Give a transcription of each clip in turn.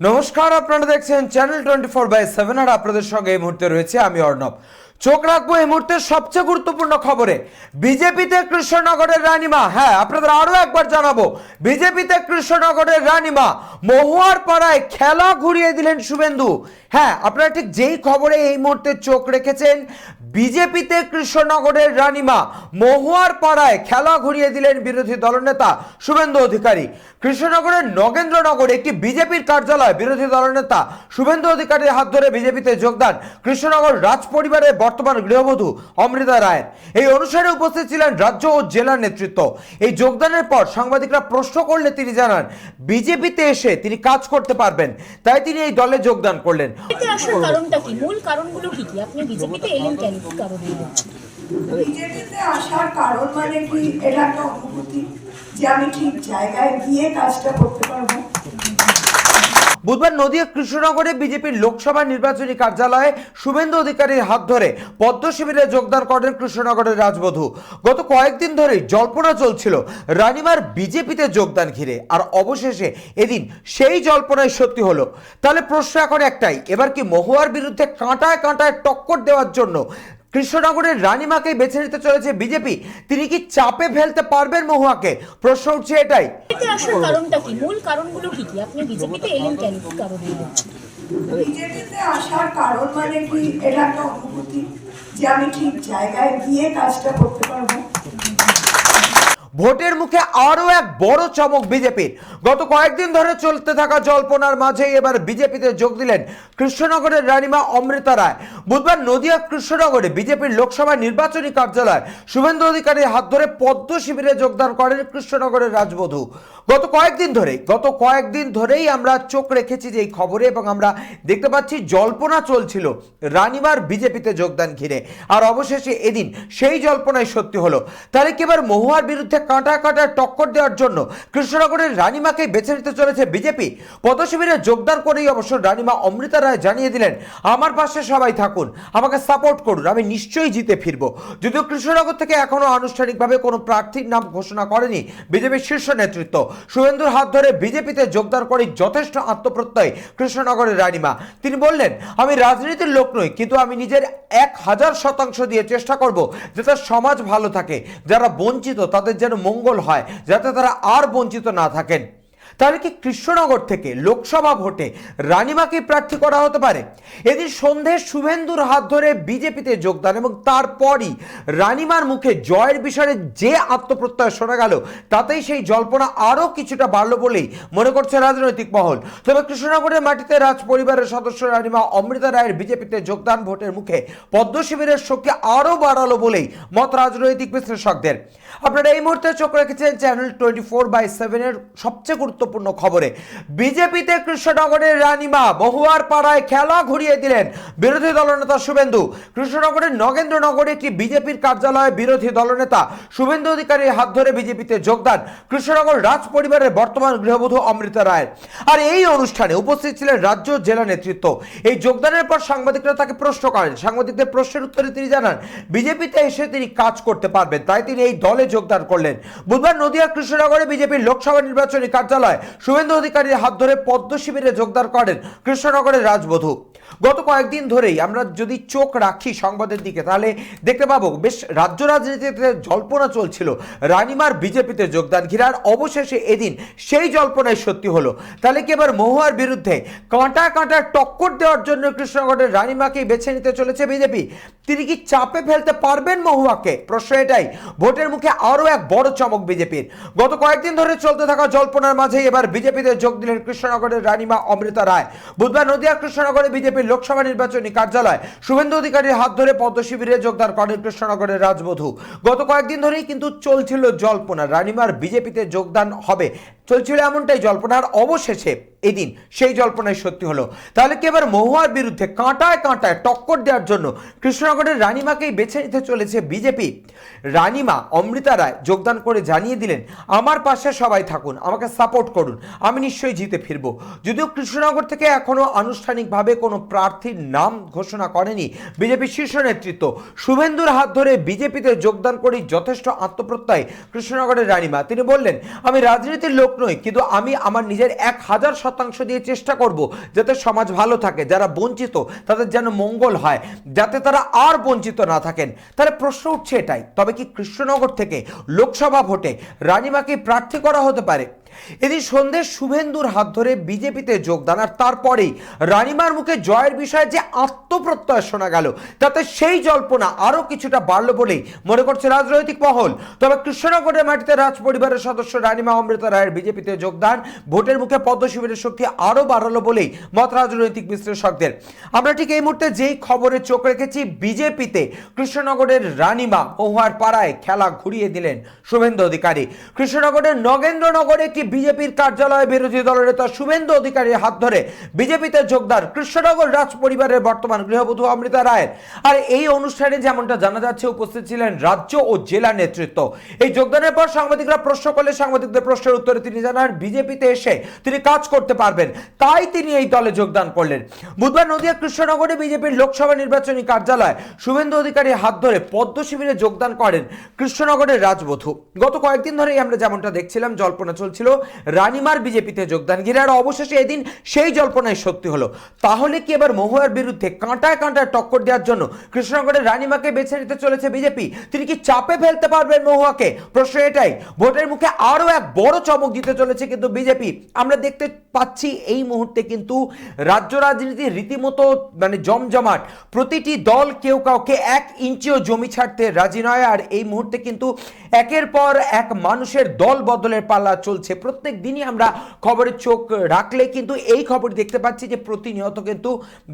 নমস্কার, আপনারা দেখছেন channel twenty four by seven আর আপনাদের সঙ্গে এই মুহূর্তে রয়েছে আমি অর্ণব। চোখ রাখব এই মুহূর্তে সবচেয়ে গুরুত্বপূর্ণ খবরে। বিজেপিতে কৃষ্ণনগরের রানীমা হ্যাঁ আপনাদের আরও একবার জানাব। বিজেপিতে কৃষ্ণনগরের রানীমা, মহুয়ার পাড়ায় খেলা ঘুরিয়ে দিলেন শুভেন্দু। হ্যাঁ আপনারা ঠিক যেই খবরে এই মুহূর্তে চোখ রেখেছেন, বিজেপিতে কৃষ্ণনগরের রানীমা, মহুয়ার পাড়ায় খেলা ঘুরিয়ে দিলেন বিরোধী দলনেতা শুভেন্দু অধিকারী। কৃষ্ণনগরের নগেন্দ্রনগরে, একটি বিজেপির কার্যালয়, বিরোধী দলনেতা শুভেন্দু অধিকারীর হাত ধরে বিজেপিতে যোগদান। কৃষ্ণনগর রাজ পরিবারের বর্তমান গৃহবধূ অমৃতা রায়ের এই অনুষ্ঠানে উপস্থিত ছিলেন রাজ্য ও জেলার নেতৃত্ব। এই যোগদানের পর সাংবাদিকরা প্রশ্ন করলে তিনি জানান বিজেপিতে এসে তিনি কাজ করতে পারবেন তাই তিনি এই দলে যোগদান করলেন। বিজেপিতে আসার কারণটা কি? মূল কারণগুলো কি কি? আপনি বিজেপিতে এলেন কেন? কি কারণে? বিজেপিতে আসার কারণ মানে কি? এটা একটা অনুভূতি যে আমি ঠিক জায়গায় গিয়ে কাজটা করতে পারব। বুধবার নদিয়া কৃষ্ণনগরে বিজেপির লোকসভা নির্বাচনী কার্যালয়ে শুভেন্দু অধিকারীর হাত ধরে পদ্ম শিবিরে যোগদান করেন কৃষ্ণনগরের রাজবধূ। গত কয়েকদিন ধরেই জল্পনা চলছিল রানিমার বিজেপিতে যোগদান ঘিরে, আর অবশেষে এদিন সেই জল্পনায় সত্যি হলো। তাহলে প্রশ্ন এখন একটাই, এবার কি মহুয়ার বিরুদ্ধে কাঁটায় কাঁটায় টক্কর দেওয়ার জন্য কৃষ্ণনগরের রানীমাকে বেছে নিতে চলেছে বিজেপি। তিনি কি চাপে ফেলতে পারবেন মহুয়াকে? প্রশ্ন উঠছে এটাই। আসার কারণটা কি? মূল কারণগুলো কি কি? আপনি বিজেপিতে এলেন কেন? কি কারণে? বিজেপিতে আসার কারণ মানে কি? এটা একটা অনুভূতি যে আমি ঠিক জায়গায় গিয়ে কাজটা করতে পারব। ভোটের মুখে আরও এক বড় চমক বিজেপির। গত কয়েকদিন ধরে চলতে থাকা জল্পনার মাঝেই এবার বিজেপিতে যোগ দিলেন কৃষ্ণনগরের রানীমা অমৃতা রায়। বুধবার নদিয়া কৃষ্ণনগরে বিজেপির লোকসভা নির্বাচনী কার্যালয় শুভেন্দু অধিকারীর হাত ধরে পদ্ম শিবিরে যোগদান করেন কৃষ্ণনগরের রাজবধূ। গত কয়েকদিন ধরেই, গত কয়েকদিন ধরেই আমরা চোখ রেখেছি যে এই খবরে এবং আমরা দেখতে পাচ্ছি জল্পনা চলছিল রানীমার বিজেপিতে যোগদান ঘিরে। আর অবশেষে এদিন সেই জল্পনায় সত্যি হলো। তাহলে কি এবার মহুয়ার বিরুদ্ধে কাঁটা কাঁটা টক্কর দেওয়ার জন্য কৃষ্ণনগরের রানীমাকে বেছে নিতে চলেছে বিজেপি। পদশিবিরে যোগদান করেই অবশ্য রানীমা অমৃতা রায় জানিয়ে দিলেন, আমার পাশে সবাই থাকুন, আমাকে সাপোর্ট করুন, আমি নিশ্চয়ই জিতে ফিরবো। যদিও কৃষ্ণনগর থেকে এখনও আনুষ্ঠানিকভাবে কোনো প্রার্থীর নাম ঘোষণা করেনি বিজেপির শীর্ষ নেতৃত্ব। শুভেন্দুর হাত ধরে বিজেপিতে যোগদান করে যথেষ্ট আত্মপ্রত্যয় কৃষ্ণনগরের রানীমা। তিনি বললেন, আমি রাজনীতির লোক নই, কিন্তু আমি নিজের এক হাজার শতাংশ দিয়ে চেষ্টা করব যাতে সমাজ ভালো থাকে, যারা বঞ্চিত তাদের যেন মঙ্গল হয়, যাতে তারা আর বঞ্চিত না থাকেন। তাহলে কি কৃষ্ণনগর থেকে লোকসভা ভোটে রানীমাকে প্রার্থী করা হতে পারে? এদিন সন্ধে শুভেন্দুর হাত ধরে বিজেপিতে যোগদান এবং তারপরই রানিমার মুখে জয়ের বিষয়ে যে আত্মপ্রত্যয় শোনা গেল, তাতেই সেই জল্পনা আরও কিছুটা বাড়লো বলেই মনে করছে রাজনৈতিক মহল। তবে কৃষ্ণনগরের মাটিতে রাজ পরিবারের সদস্য রানীমা অমৃতা রায়ের বিজেপিতে যোগদান ভোটের মুখে পদ্ম শিবিরের শক্তি আরও বাড়ালো বলেই মত রাজনৈতিক বিশ্লেষকদের। আপনারা এই মুহূর্তে চোখ রেখেছেন চ্যানেল টোয়েন্টি ফোর বাই সেভেনের সবচেয়ে গুরুত্বপূর্ণ খবরে। বিজেপিতে কৃষ্ণনগরের রানীমা বহুয়ার পাড়ায় খেলা ঘুরিয়ে দিলেন বিরোধী দলনেতা শুভেন্দু। কৃষ্ণনগরের নগেন্দ্রনগরে একটি বিজেপির কার্যালয়ে বিরোধী দলনেতা শুভেন্দু অধিকারীর হাত ধরে বিজেপিতে যোগদান? কৃষ্ণনগর রাজ পরিবারের বর্তমান গৃহবধূ অমৃতা রায়। আর এই অনুষ্ঠানে উপস্থিত ছিলেন রাজ্য জেলা নেতৃত্ব। এই যোগদানের পর সাংবাদিকরা তাকে প্রশ্ন করেন। সাংবাদিকদের প্রশ্নের উত্তরে তিনি জানান, বিজেপিতে এসে তিনি কাজ করতে পারবেন। তাই তিনি এই দলে যোগদান করলেন। বুধবার নদিয়া কৃষ্ণনগরে বিজেপির লোকসভা নির্বাচনী কার্যালয় শুভেন্দু অধিকারীর হাত ধরে পদ্ম শিবিরে যোগদান করেন কৃষ্ণনগরের রাজবধূ। গত কয়েকদিন ধরেই আমরা যদি চোখ রাখি সংবাদের দিকে, তাহলে দেখতে পাবো বেশ রাজ্য রাজনীতিতে জল্পনা চলছিল। রানিমার বিজেপিতে যোগদান ঘিরার অবশেষে এদিন সেই জল্পনায় সত্যি হলো। তাহলে কি এবার মহুয়ার বিরুদ্ধে কাঁটা কাঁটা টক্কর দেওয়ার জন্য কৃষ্ণনগরের রানীমাকে বেছে নিতে চলেছে বিজেপি? তিনি কি চাপে ফেলতে পারবেন মহুয়াকে? প্রশ্ন এটাই। ভোটের মুখে আরও এক বড় চমক বিজেপির। গত কয়েকদিন ধরে চলতে থাকা জল্পনার মাঝেই এবার বিজেপিতে যোগ দিলেন কৃষ্ণনগরের রানীমা অমৃতা রায়। বুধবার নদিয়া কৃষ্ণনগরে বিজেপির লোকসভা নির্বাচনী কার্যালয় শুভেন্দু অধিকারীর হাত ধরে পদ্ম শিবিরে যোগদান করেন কৃষ্ণনগরের রাজবধূ। গত কয়েকদিন ধরেই কিন্তু চলছিল জল্পনা। রানীমার বিজেপিতে যোগদান হবে। চলছিল এমনটাই জল্পনা, আর অবশেষে এদিন সেই জল্পনায় সত্যি হলো। তাহলে কি এবার মহুয়ার বিরুদ্ধে কাঁটায় কাঁটায় টক্কর দেওয়ার জন্য কৃষ্ণনগরের রানীমাকেই বেছে নিতে চলেছে বিজেপি? রানীমা অমৃতা রায় যোগদান করে জানিয়ে দিলেন, আমার পাশে সবাই থাকুন, আমাকে সাপোর্ট করুন, আমি নিশ্চয়ই জিতে ফিরবো। যদিও কৃষ্ণনগর থেকে এখনও আনুষ্ঠানিকভাবে কোনো প্রার্থীর নাম ঘোষণা করেনি বিজেপি শীর্ষ নেতৃত্ব। শুভেন্দুর হাত ধরে বিজেপিতে যোগদান করেই যথেষ্ট আত্মপ্রত্যয় কৃষ্ণনগরের রানীমা। তিনি বললেন, আমি রাজনীতির লোক নই, কিন্তু আমি আমার নিজের এক হাজার শতাংশ দিয়ে চেষ্টা করব যাতে সমাজ ভালো থাকে, যারা বঞ্চিত তাদের যেন মঙ্গল হয়, যাতে তারা আর বঞ্চিত না থাকেন। তাহলে প্রশ্ন উঠছে এটাই, তবে কি কৃষ্ণনগর থেকে লোকসভা ভোটে রানীমাকে প্রার্থী করা হতে পারে? এদিন সন্ধ্যে শুভেন্দুর হাত ধরে বিজেপিতে যোগদান, আর তারপরেই রানীমার মুখে জয়ের বিষয়ে যে আত্মপ্রত্যয় শোনা গেল, তাতে সেই জল্পনা আরও কিছুটা বাড়ল বলেই মনে করছে রাজনৈতিক মহল। তবে কৃষ্ণনগরের মাটিতে রাজ পরিবারের সদস্য রানীমা অমৃতা রায়ের বিজেপিতে যোগদান, ভোটের মুখে পদ্ম শিবিরের শক্তি আরও বাড়ালো বলেই মত রাজনৈতিক বিশ্লেষকদের। আমরা ঠিক এই মুহূর্তে যেই খবরে চোখ রেখেছি, বিজেপিতে কৃষ্ণনগরের রানীমা মহুয়ার পাড়ায় খেলা ঘুরিয়ে দিলেন শুভেন্দু অধিকারী। কৃষ্ণনগরের নগেন্দ্রনগরে একটি বিজেপির কার্যালয়ে বিরোধী দলের নেতা শুভেন্দু অধিকারীর হাত ধরে বিজেপিতে যোগদান কৃষ্ণনগর রাজ পরিবারের বর্তমান গৃহবধূ অমৃতা রায়ের। আর এই অনুষ্ঠানে যেমনটা জানা যাচ্ছে, উপস্থিত ছিলেন রাজ্য ও জেলা নেতৃত্ব। এই যোগদানের পর সাংবাদিকরা প্রশ্ন করলে সাংবাদিকদের প্রশ্নের উত্তরে তিনি জানান, বিজেপিতে এসে তিনি কাজ করতে পারবেন। তাই তিনি এই দলে যোগদান করলেন। বুধবার নদিয়া কৃষ্ণনগরে বিজেপির লোকসভা নির্বাচনী কার্যালয় শুভেন্দু অধিকারী হাত ধরে পদ্ম শিবিরে যোগদান করেন কৃষ্ণনগরের রাজবধূ। গত কয়েকদিন ধরেই আমরা যেমনটা দেখছিলাম, জল্পনা চলছিল রানিমার বিজেপিতে যোগদান। ঘিরে আর অবশেষে এদিন সেই জল্পনাই সত্যি হলো। তাহলে কি এবার মহুয়ার বিরুদ্ধে কাঁটায় কাঁটায় টক্কর দেওয়ার জন্য কৃষ্ণনগরের রানিমাকে বেছে নিতে চলেছে বিজেপি? তিনি কি চাপে ফেলতে পারবেন মহুয়াকে? প্রশ্ন এটাই। ভোটের মুখে আরও এক বড় চমক দিতে চলেছে কিন্তু বিজেপি। আমরা দেখতে পাচ্ছি এই মুহূর্তে কিন্তু রাজ্য রাজনীতি রীতিমতো মানে জমজমাট। প্রতিটি দল কেউ কাউকে এক ইঞ্চিও জমি ছাড়তে রাজি নয়। আর এই মুহূর্তে কিন্তু একের পর এক মানুষের দল বদলের পাল্লা চলছে প্রত্যেক দিনই আমরা খবরে চোখ রাখলে কিন্তু এই খবর দেখতে পাচ্ছি যে প্রতিনিয়ত কিন্তু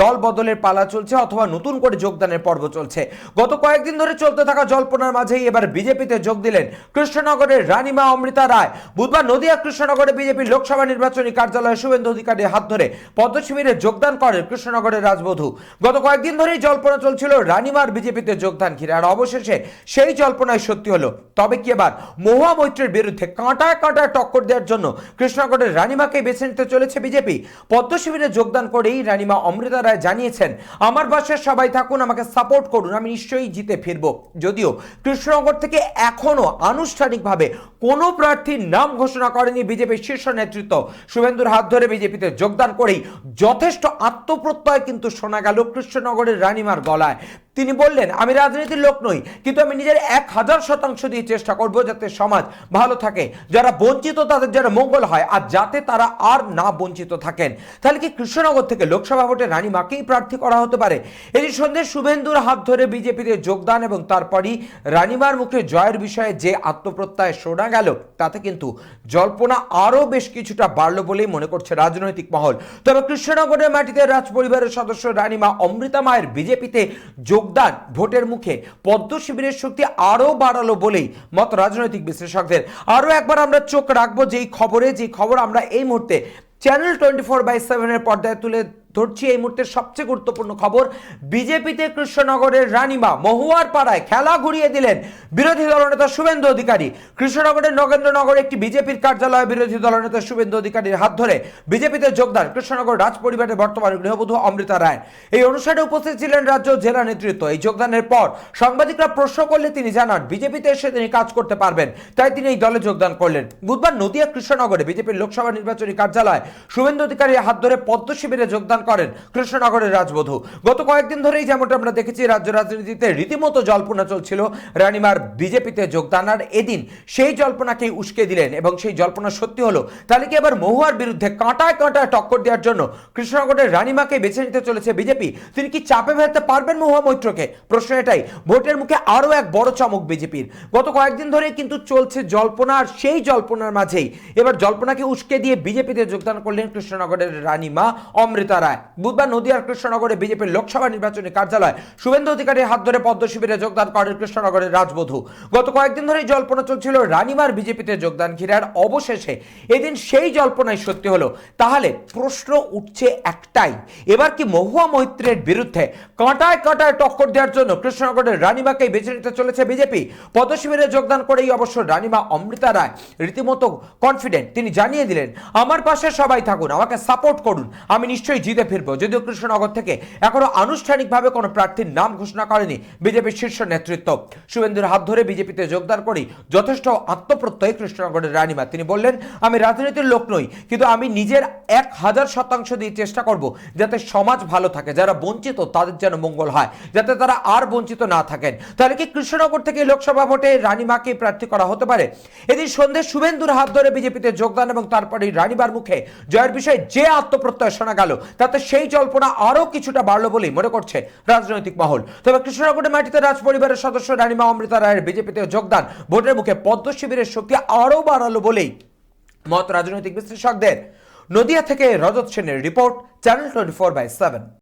দল বদলের পালা চলছে অথবা নতুন করে যোগদানের পর্ব চলছে। গত কয়েকদিন ধরে চলতে থাকা জল্পনার মাঝেই এবার বিজেপিতে যোগ দিলেন কৃষ্ণনগরের রানীমা অমৃতা রায়। বুধবার নদিয়া কৃষ্ণনগরে বিজেপির লোকসভা নির্বাচনী কার্যালয়ে শুভেন্দু অধিকারীর হাত ধরে পদ্ম শিবিরে যোগদান করেন কৃষ্ণনগরের রাজবধূ। গত কয়েকদিন ধরেই জল্পনা চলছিল রানীমার বিজেপিতে যোগদান ঘিরে, আর অবশেষে সেই জল্পনায় সত্যি হলো। তবে কি এবার মহুয়া মৈত্রের বিরুদ্ধে কাঁটায় কাঁটায় টক্কর দেওয়ার জন্য। কৃষ্ণনগরের রানীমাকে বেছে নিতে চলেছে বিজেপি। পদ্ম শিবিরে যোগদান করেই রানীমা অমৃতা রায় জানিয়েছেন, আমার বাসায় সবাই থাকুন, আমাকে সাপোর্ট করুন, আমি নিশ্চয়ই জিতে ফিরবো। যদিও কৃষ্ণনগর থেকে এখনও আনুষ্ঠানিকভাবে কোনো প্রার্থীর নাম ঘোষণা করেনি বিজেপির শীর্ষ নেতৃত্ব। শুভেন্দুর হাত ধরে বিজেপিতে যোগদান করেই যথেষ্ট আত্মপ্রত্যয় কিন্তু শোনা গেল কৃষ্ণনগরের রানীমার গলায়। তিনি বললেন, আমি রাজনীতির লোক নই, কিন্তু আমি নিজের এক হাজার শতাংশ দিয়ে চেষ্টা করব যাতে সমাজ ভালো থাকে। যারা বঞ্চিত, তাদের যেন মঙ্গল হয়, আর যাতে তারা আর না বঞ্চিত থাকেন। তাহলে কি কৃষ্ণনগর থেকে লোকসভা ভোটে রানীমাকেই প্রার্থী করা হতে পারে? এই সন্ধ্যে শুভেন্দুর হাত ধরে বিজেপিতে যোগদান এবং তারপরই রানীমার মুখে জয়ের বিষয়ে যে আত্মপ্রত্যয় শোনা গেল, তাতে কিন্তু জল্পনা আরও বেশ কিছুটা বাড়ল বলেই মনে করছে রাজনৈতিক মহল। তবে কৃষ্ণনগরের মাটিতে রাজ পরিবারের সদস্য রানীমা অমৃতা মায়ের বিজেপিতে যোগদান ভোটের মুখে পদ্ম শিবিরের শক্তি আরও বাড়ালো বলেই মত রাজনৈতিক বিশ্লেষকদের। আরও একবার আমরা চোখ রাখব যেই খবরে, যেই খবর আমরা এই মুহূর্তে চ্যানেল টোয়েন্টি ফোর বাই সেভেনের পর্দায় তুলে ধরছি এই মুহূর্তের সবচেয়ে গুরুত্বপূর্ণ খবর। বিজেপিতে কৃষ্ণনগরের রানীমা মহুয়ার পাড়ায় খেলা ঘুরিয়ে দিলেন বিরোধী দলনেতা শুভেন্দু অধিকারী। কৃষ্ণনগরের নগেন্দ্রনগরে একটি বিজেপির কার্যালয়ে বিরোধী দলনেতা শুভেন্দু অধিকারীর হাত ধরে বিজেপিতে যোগদান। কৃষ্ণনগর রাজ পরিবারের বর্তমান গৃহবধূ অমৃতা রায়। এই অনুষ্ঠানে উপস্থিত ছিলেন রাজ্য জেলা নেতৃত্ব। এই যোগদানের পর সাংবাদিকরা প্রশ্ন করলে তিনি জানান, বিজেপিতে এসে তিনি কাজ করতে পারবেন। তাই তিনি এই দলে যোগদান করলেন। বুধবার নদিয়া কৃষ্ণনগরে বিজেপির লোকসভা নির্বাচনী কার্যালয় শুভেন্দু অধিকারীর হাত ধরে পদ্ম শিবিরে যোগদান করেন কৃষ্ণনগরের রাজবধূ। গত কয়েকদিন ধরেই যেমনটা আমরা দেখেছি, রাজ্য রাজনীতিতে রীতিমতো জল্পনা চলছিল। রানীমার বিজেপিতে যোগদান, আর এদিন সেই জল্পনাকে উস্কে দিলেন এবং সেই জল্পনা সত্যি হলো। তাহলে কি এবার মহুয়ার বিরুদ্ধে কাঁটায় কাঁটায় টক্কর দেওয়ার জন্য কৃষ্ণনগরের রানিমাকে বেছে নিতে চলেছে বিজেপি? তিনি কি চাপে ফেলতে পারবেন মহুয়া মৈত্রকে? প্রশ্ন এটাই। ভোটের মুখে আরও এক বড় চমক বিজেপির। গত কয়েকদিন ধরে কিন্তু চলছে জল্পনা, আর সেই জল্পনার মাঝেই এবার জল্পনাকে উস্কে দিয়ে বিজেপিতে যোগদান করলেন কৃষ্ণনগরের রানীমা অমৃতা রায়। রায় বুধবার নদিয়ার কৃষ্ণনগরে বিজেপির লোকসভা নির্বাচনী কার্যালয় শুভেন্দু অধিকারীর হাত ধরে পদ্ম শিবিরে যোগদান করেন কৃষ্ণনগরের রাজবধূ। গত কয়েকদিন ধরেই জল্পনা চলছিল রানিমার বিজেপিতে যোগদান ঘিরে আর অবশেষে এদিন সেই জল্পনাই সত্যি হলো। তাহলে প্রশ্ন উঠছে একটাই, এবার কি মহুয়া মৈত্রের বিরুদ্ধে কাঁটায় কাঁটায় টক্কর দেওয়ার জন্য কৃষ্ণনগরের রানিমাকেই বেছে নিতে চলেছে বিজেপি? পদশিবিরে যোগদান করেই অবশ্য রানিমা অমৃতা রায় রীতিমতো কনফিডেন্ট তিনি জানিয়ে দিলেন, আমার পাশে সবাই থাকুন, আমাকে সাপোর্ট করুন। আমি নিশ্চয়ই জিতে ফিরবো। যদিও কৃষ্ণনগর থেকে এখনও আনুষ্ঠানিকভাবে কোনো প্রার্থীর নাম ঘোষণা করেনি বিজেপির শীর্ষ নেতৃত্ব। শুভেন্দুর হাত ধরে বিজেপিতে যোগদান করেই যথেষ্ট আত্মপ্রত্যয় কৃষ্ণনগরের রানিমা। তিনি বললেন, আমি রাজনীতির লোক নই, কিন্তু আমি নিজের এক হাজার শতাংশ দিয়ে চেষ্টা করব যাতে সমাজ ভালো থাকে, যারা বঞ্চিত তাদের যেন মঙ্গল হয়, যাতে তারা আর বঞ্চিত না থাকেন। তাহলে কি কৃষ্ণনগর থেকে লোকসভা ভোটে রানীমাকে প্রার্থী করা হতে পারে? এদিন সন্ধ্যে শুভেন্দুর হাত ধরে বিজেপিতে যোগদান এবং তারপরে রানীবার মুখে জয়ের বিষয়ে যে আত্মপ্রত্যয় শোনা গেল তাতে সেই জল্পনা আরও কিছুটা বাড়লো বলেই মনে করছে রাজনৈতিক মহল। তবে কৃষ্ণনগরের মাটিতে রাজ পরিবারের সদস্য রানীমা অমৃতা রায়ের বিজেপিতে যোগদান। ভোটের মুখে পদ্ম শিবিরের শক্তি আরও বাড়ালো বলেই মত রাজনৈতিক বিশ্লেষকদের। নদিয়া থেকে রজত সেনের report, channel twenty four by seven.